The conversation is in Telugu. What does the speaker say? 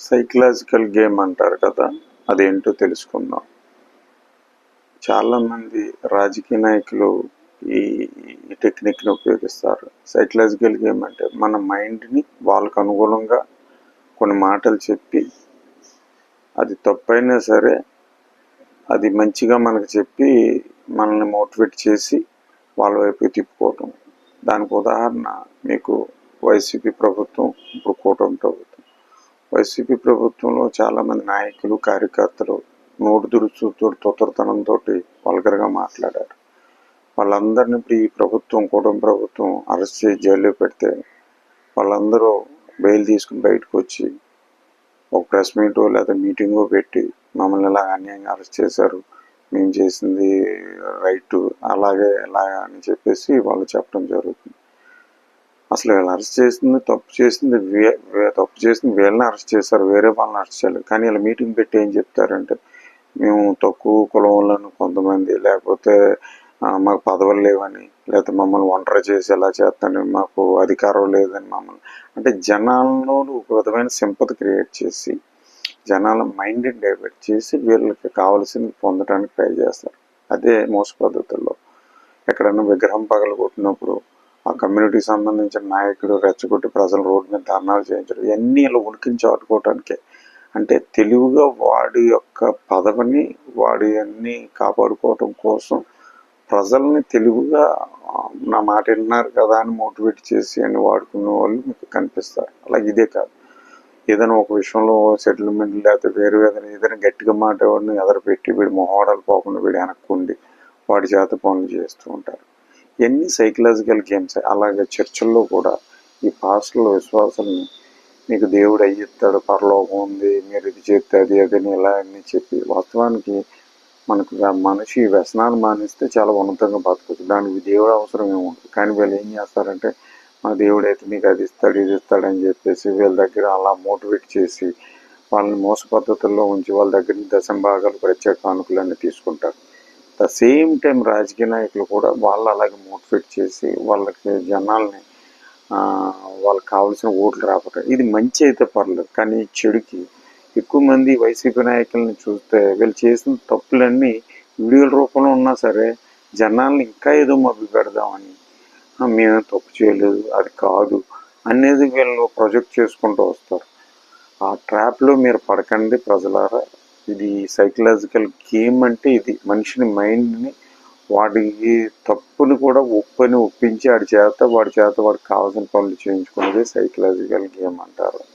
సైకలాజికల్ గేమ్ అంటారు కదా అదేంటో తెలుసుకుందాం. చాలామంది రాజకీయ నాయకులు ఈ టెక్నిక్ని ఉపయోగిస్తారు. సైకలాజికల్ గేమ్ అంటే మన మైండ్ని వాళ్ళకు అనుగుణంగా కొన్ని మాటలు చెప్పి అది తప్పైనా సరే అది మంచిగా మనకు చెప్పి మనల్ని మోటివేట్ చేసి వాళ్ళ వైపు తిప్పుకోవటం. దానికి ఉదాహరణ మీకు వైసీపీ ప్రభుత్వం ఇప్పుడు కూటమి ప్రభుత్వం వైసీపీ ప్రభుత్వంలో చాలామంది నాయకులు కార్యకర్తలు నోటు దురుచుతో తొత్తరతనంతో వల్గర్గా మాట్లాడారు. వాళ్ళందరినీ ఇప్పుడు ఈ ప్రభుత్వం కూటమి ప్రభుత్వం అరెస్ట్ చేసి జైల్లో పెడితే వాళ్ళందరూ బెయిల్ తీసుకుని బయటకు వచ్చి ఒక ప్రెస్ మీటో లేదా మీటింగో పెట్టి మమ్మల్ని ఇలా అన్యాయంగా అరెస్ట్ చేశారు మేము చేసింది రైట్ అలాగే ఇలా అని చెప్పేసి వాళ్ళు చెప్పడం జరుగుతుంది. అసలు వీళ్ళు అరెస్ట్ చేసింది తప్పు చేసింది తప్పు చేసింది వీళ్ళని అరెస్ట్ చేశారు వేరే వాళ్ళని అరెస్ట్ చేయలేదు. కానీ ఇలా మీటింగ్ పెట్టి ఏం చెప్తారంటే మేము తక్కువ కులంలోని కొంతమంది లేకపోతే మాకు పదవులు లేవని లేకపోతే మమ్మల్ని ఒంటరి చేసి ఎలా చేస్తాను మాకు అధికారం లేదని మమ్మల్ని అంటే జనాల్లో ఒక విధమైన సింపతి క్రియేట్ చేసి జనాల మైండ్ని డైవర్ట్ చేసి వీళ్ళకి కావాల్సింది పొందడానికి ట్రై చేస్తారు. అదే మోస పద్ధతుల్లో ఎక్కడైనా విగ్రహం పగలు కొట్టినప్పుడు ఆ కమ్యూనిటీకి సంబంధించిన నాయకుడు రెచ్చగొట్టి ప్రజలు రోడ్డు మీద ధర్నాలు చేయించడం ఇవన్నీ ఇలా ఉనికిని చాటుకోవటానికే. అంటే తెలివిగా వాడి యొక్క పదవిని వాడి అన్ని కాపాడుకోవటం కోసం ప్రజల్ని తెలివిగా నా మాట విన్నారు కదా అని మోటివేట్ చేసి అని వాడుకునే వాళ్ళు మీకు కనిపిస్తారు. అలాగే ఇదే కాదు. ఏదైనా ఒక విషయంలో సెటిల్మెంట్ లేకపోతే వేరు ఏదైనా ఏదైనా గట్టిగా మాట్లాడిని ఎదరపెట్టి వీడి మొహవాడాలు పోకుండా వీడి వెనక్కుండి వాడి చేత పనులు చేస్తూ ఉంటారు. ఇవన్నీ సైకలాజికల్ గేమ్స్ అలాగే చర్చల్లో కూడా ఈ పాస్టర్లు విశ్వాసాలని మీకు దేవుడు అయ్యిస్తాడు పరలోకం ఉంది మీరు ఇది చేస్తే అది అదని ఇలా అని చెప్పి వాస్తవానికి మనకు మనిషి వ్యసనాలు మానేస్తే చాలా ఉన్నతంగా బతకచ్చు. దానికి దేవుడు అవసరం ఏముంటుంది కానీ వీళ్ళు ఏం చేస్తారంటే మా దేవుడు అయితే నీకు అది ఇస్తాడు ఇది ఇస్తాడు అని చెప్పేసి వీళ్ళ దగ్గర అలా మోటివేట్ చేసి వాళ్ళని మోస పద్ధతుల్లో ఉంచి వాళ్ళ దగ్గర దశం భాగాలు ప్రత్యేక కానుకలన్నీ తీసుకుంటారు. ద సేమ్ టైం రాజకీయ నాయకులు కూడా వాళ్ళు అలాగే మోటివేట్ చేసి వాళ్ళకి జనాల్ని వాళ్ళకి కావాల్సిన ఓట్లు రాకపోతే ఇది మంచి అయితే పర్లేదు. కానీ చెడుకి ఎక్కువ మంది వైసీపీ నాయకులను చూస్తే వీళ్ళు చేసిన తప్పులన్నీ వీడియోల రూపంలో ఉన్నా సరే జనాల్ని ఇంకా ఏదో మభ్య పెడదామని మేమేం తప్పు చేయలేదు అది కాదు అనేది వీళ్ళు ప్రొజెక్ట్ చేసుకుంటూ వస్తారు. ఆ ట్రాప్లో మీరు పడకండి ప్రజలారా. ఇది సైకలాజికల్ గేమ్ అంటే ఇది. మనిషిని మైండ్ని వాడికి తప్పుని కూడా ఒప్పని ఒప్పించి వాడి చేత వాడి చేత వాడికి కావాల్సిన పనులు చేయించుకునేది సైకలాజికల్ గేమ్ అంటారు.